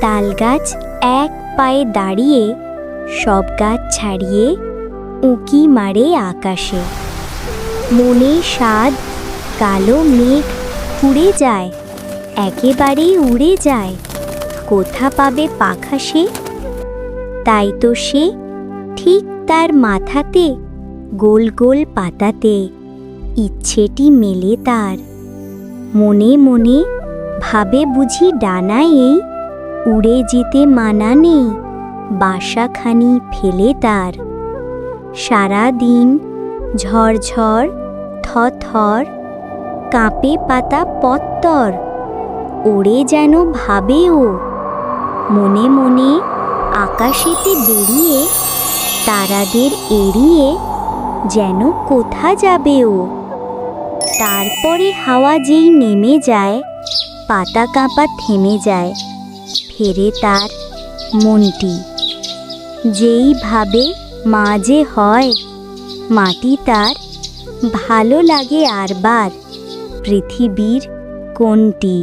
তালগাছ এক পায়ে দাঁড়িয়ে সব গাছ ছাড়িয়ে উঁকি মারে আকাশে। মনে স্বাদ, কালো মেঘ উড়ে যায়, একেবারেই উড়ে যায়। কোথা পাবে পাখা সে? তাই তো সে ঠিক তার মাথাতে গোল গোল পাতাতে ইচ্ছেটি মেলে তার। মনে মনে ভাবে বুঝি ডানায় এই উড়ে যেতে মানা নেই, বাসাখানি ফেলে তার। সারা দিন ঝড়ঝড় থর কাঁপে পাতা পত্তর, ওড়ে যেন ভাবে ও মনে মনে আকাশেতে বেরিয়ে তারাদের এড়িয়ে যেন কোথা যাবে ও তারপরে হাওয়া যেই নেমে যায়, পাতা কাঁপা থেমে যায়। ফেরে তার মনটি। যেই ভাবে মা যে হয়, মাটি তার ভালো লাগে আরবার পৃথিবীর কোনটি?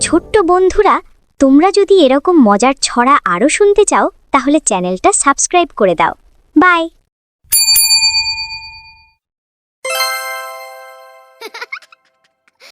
ছোট্ট বন্ধুরা তোমরা যদি এরকম মজার ছড়া আরও শুনতে চাও তাহলে চ্যানেলটা সাবস্ক্রাইব করে দাও। বাই!